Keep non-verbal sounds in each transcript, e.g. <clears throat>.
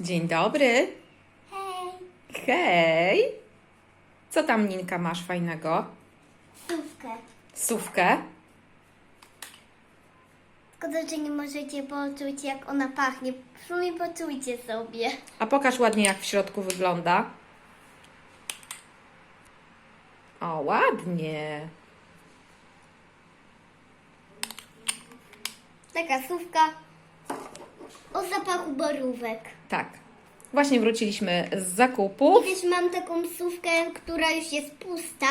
Dzień dobry. Hej, Hej. Co tam, Ninka, masz fajnego? stówkę. Sówkę? Szkoda, że nie możecie poczuć, jak ona pachnie. Sumie poczujcie sobie. A pokaż ładnie, jak w środku wygląda. O, ładnie. Taka słówka o zapachu borówek. Tak. Właśnie wróciliśmy z I zakupów. też mam taką słówkę, która już jest pusta.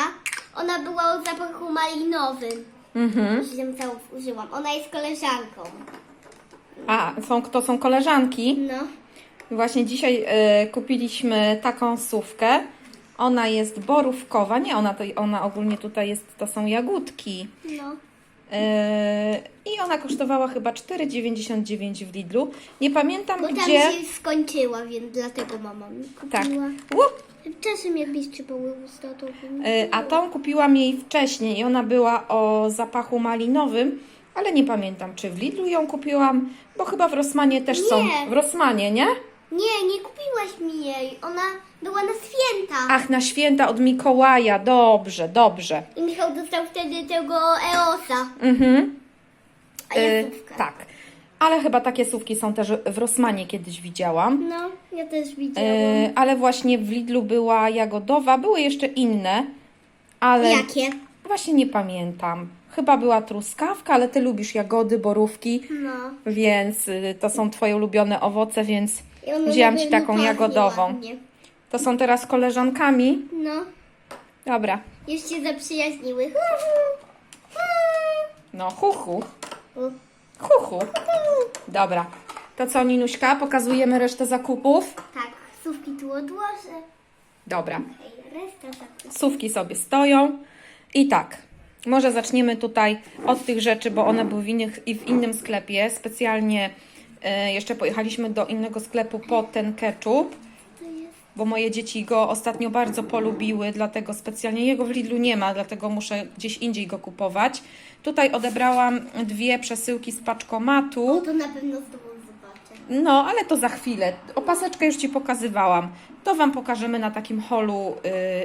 Ona była o zapachu malinowym. Mhm. Już ją całą użyłam. Ona jest koleżanką. A, są, to są koleżanki. No. Właśnie dzisiaj e, kupiliśmy taką sówkę. Ona jest borówkowa. Nie, ona, to, ona ogólnie tutaj jest, to są jagódki. No. E, I ona kosztowała chyba 4,99 w Lidlu. Nie pamiętam Bo tam gdzie. się skończyła, więc dlatego mama mi Tak. kupiła. Łup! Czasem jak byście były usta, to bym... E, A tą kupiłam jej wcześniej i ona była o zapachu malinowym, ale nie pamiętam czy w Lidlu ją kupiłam, bo chyba w Rossmanie też są. Nie. W Rossmanie, nie? Nie, nie kupiłaś mi jej. Ona była na święta. Ach, na święta od Mikołaja. Dobrze, dobrze. I Michał dostał wtedy tego Eosa. Mhm. A ja słówkę. tak. Ale chyba takie słówki są też w Rossmanie kiedyś widziałam. No, ja też widziałam. E, ale właśnie w Lidlu była jagodowa, były jeszcze inne, ale Jakie? właśnie nie pamiętam. Chyba była truskawka, ale ty lubisz jagody, borówki, No. więc y, to są twoje ulubione owoce, więc I ona wzięłam ci taką pachnie jagodową. ładnie. To są teraz koleżankami. No, Dobra. już się zaprzyjaźniły. No, huchu. Huchu. Dobra. To co, Ninuśka, pokazujemy resztę zakupów? Tak, słówki tu odłożę. Dobra. Hej, reszta. Sówki sobie stoją. I tak, może zaczniemy tutaj od tych rzeczy, bo one były w, innych, w innym sklepie. Specjalnie e, jeszcze pojechaliśmy do innego sklepu po ten ketchup. Bo moje dzieci go ostatnio bardzo polubiły, dlatego specjalnie jego w Lidlu nie ma, dlatego muszę gdzieś indziej go kupować. Tutaj odebrałam dwie przesyłki z paczkomatu. O, to na pewno z tobą zobaczę. No, ale to za chwilę. Opaseczkę już Ci pokazywałam. To Wam pokażemy na takim holu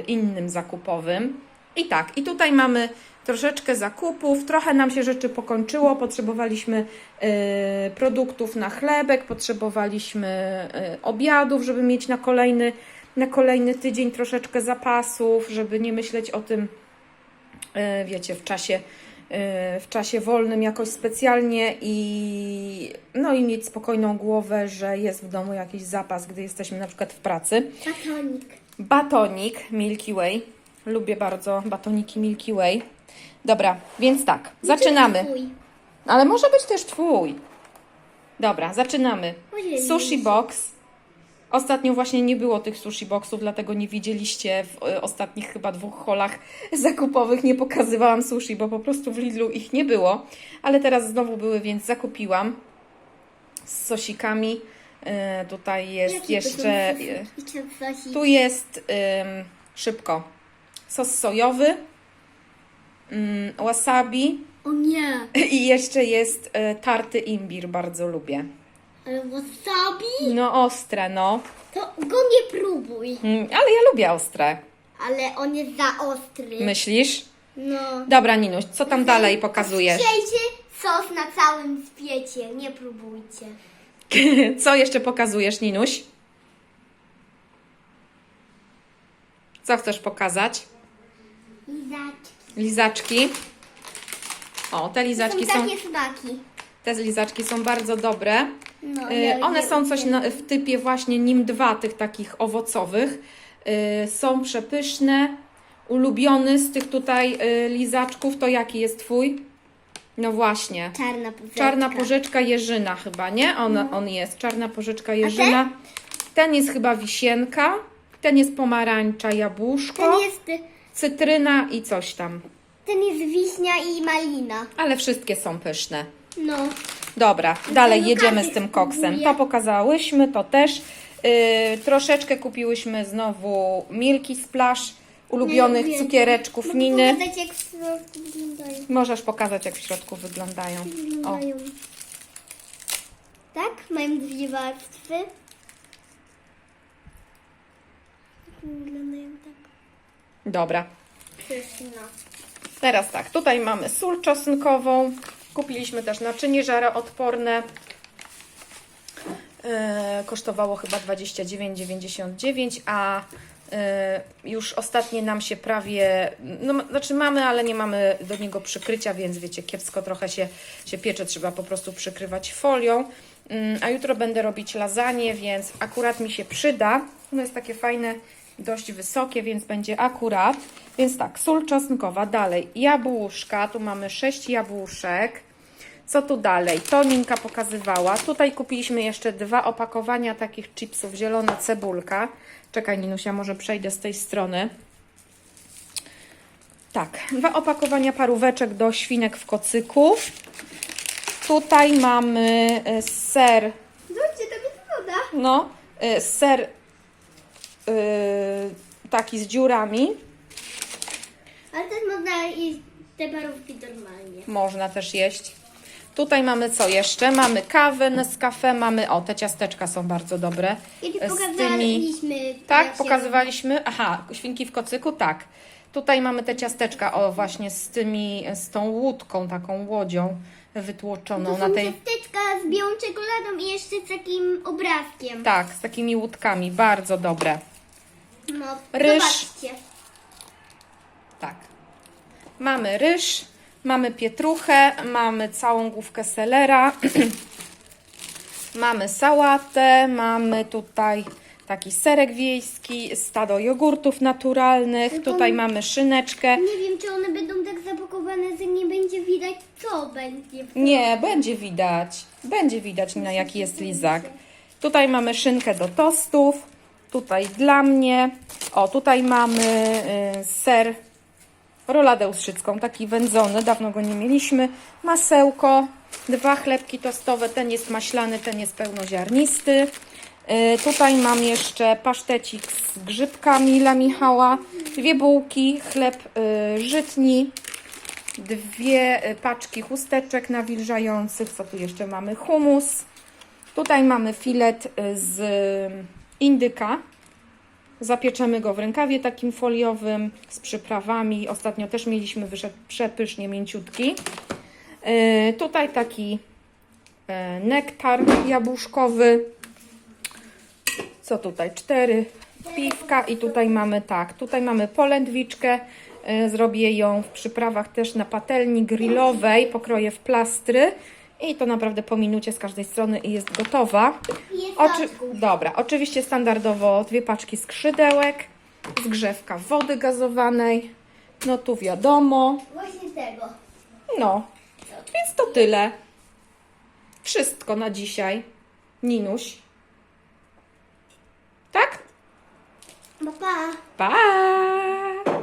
y, innym zakupowym. I tak, i tutaj mamy troszeczkę zakupów. Trochę nam się rzeczy pokończyło. Potrzebowaliśmy y, produktów na chlebek, potrzebowaliśmy y, obiadów, żeby mieć na kolejny, na kolejny tydzień troszeczkę zapasów, żeby nie myśleć o tym, y, wiecie, w czasie, w czasie wolnym jakoś specjalnie i no i mieć spokojną głowę, że jest w domu jakiś zapas, gdy jesteśmy na przykład w pracy. Batonik. Batonik Milky Way. Lubię bardzo batoniki Milky Way. Dobra, więc tak, zaczynamy. Ale może być też twój. Dobra, zaczynamy. Sushi box. Ostatnio właśnie nie było tych sushi boxów, dlatego nie widzieliście w e, ostatnich chyba dwóch holach <laughs> zakupowych. Nie pokazywałam sushi, bo po prostu w Lidlu ich nie było. Ale teraz znowu były, więc zakupiłam z sosikami. E, tutaj jest Jakie to jeszcze. sosi? tu jest ym, szybko sos sojowy, ym, wasabi O nie, <laughs> i jeszcze jest y, tarty imbir, bardzo lubię. ale wasabi? No ostre, no. To go nie próbuj. Mm, ale ja lubię ostre. Ale on jest za ostry. Myślisz? No. Dobra, Ninuś, co tam dalej pokazujesz? Chciejcie sos na całym świecie, nie próbujcie. <laughs> Co jeszcze pokazujesz, Ninuś? Co chcesz pokazać? Lizaczki. O, te lizaczki są są, takie smaki. te lizaczki są bardzo dobre. No, Y, ja One są coś na, w typie właśnie nim dwa tych takich owocowych. Y, Są przepyszne. Ulubiony z tych tutaj y, lizaczków to jaki jest twój? No właśnie. Czarna porzeczka. Czarna porzeczka jeżyna chyba, nie? On, on jest. Czarna porzeczka ten? jeżyna. Ten jest chyba wisienka. Ten jest pomarańcza, jabłuszko, Ten jest, cytryna i coś tam. ten jest wiśnia i malina. Ale wszystkie są pyszne. No. Dobra, dalej jedziemy z tym koksem. To pokazałyśmy, to też. Yy, troszeczkę kupiłyśmy znowu Milki Splash, ulubionych nie. cukiereczków Niny. pokazać, jak w środku wyglądają. Możesz pokazać, jak w środku wyglądają. O, wyglądają. Tak? Mają dwie warstwy. Wyglądają tak. Dobra. Teraz tak, tutaj mamy sól czosnkową. Kupiliśmy też naczynie żaroodporne. E, kosztowało chyba 29,99, a e, już ostatnie nam się prawie, no znaczy mamy, ale nie mamy do niego przykrycia, więc wiecie, kiepsko trochę się, się piecze, trzeba po prostu przykrywać folią. Mm, A jutro będę robić lasagne, więc akurat mi się przyda. Ono jest takie fajne, dość wysokie, więc będzie akurat. Więc tak, sól czosnkowa, dalej jabłuszka, tu mamy 6 jabłuszek. Co tu dalej? To Ninka pokazywała. Tutaj kupiliśmy jeszcze dwa opakowania takich chipsów, zielona cebulka. Czekaj Ninusia, może przejdę z tej strony. Tak, dwa opakowania paróweczek do świnek w kocyku. Tutaj mamy e, ser Zobaczcie, tam jest woda. no, y, ser y, taki z dziurami. Ale też można jeść te parówki normalnie. Można też jeść. Tutaj mamy co jeszcze? Mamy kawę Nescafe, mamy, o te ciasteczka są bardzo dobre. Tymi, pokazaliśmy. tak, się pokazywaliśmy, aha, świnki w kocyku, tak. Tutaj mamy te ciasteczka, o właśnie z tymi, z tą łódką, taką łodzią wytłoczoną To na są tej, ciasteczka z białą czekoladą i jeszcze z takim obrazkiem. tak, z takimi łódkami, bardzo dobre. No, Ryż. zobaczcie. Tak. Mamy ryż, mamy pietruchę, mamy całą główkę selera, <clears throat> mamy sałatę, mamy tutaj taki serek wiejski, stado jogurtów naturalnych, tutaj mamy szyneczkę. Nie wiem, czy one będą tak zapakowane, że nie będzie widać, co będzie. Nie, będzie widać, będzie widać na jaki jest lizak. Tutaj mamy szynkę do tostów, tutaj dla mnie. O, tutaj mamy y, ser roladę ustrzycką, taki wędzony, dawno go nie mieliśmy. Masełko, dwa chlebki tostowe, ten jest maślany, ten jest pełnoziarnisty. Y, Tutaj mam jeszcze pasztecik z grzybkami dla Michała, dwie bułki, chleb y, żytni, dwie paczki chusteczek nawilżających. Co tu jeszcze mamy? Humus. Tutaj mamy filet z indyka. Zapieczemy go w rękawie takim foliowym z przyprawami. Ostatnio też mieliśmy, wyszedł przepysznie mięciutki. Yy, tutaj taki e, nektar jabłuszkowy. Co tutaj? Cztery piwka i tutaj mamy tak, tutaj mamy polędwiczkę. Yy, Zrobię ją w przyprawach też na patelni grillowej, pokroję w plastry i to naprawdę po minucie z każdej strony i jest gotowa. Jest Oczy... Dobra, oczywiście standardowo dwie paczki skrzydełek, zgrzewka wody gazowanej, no tu wiadomo, Właśnie tego. no, więc to tyle. Wszystko na dzisiaj. Ninuś. Tak? Pa, pa. Pa!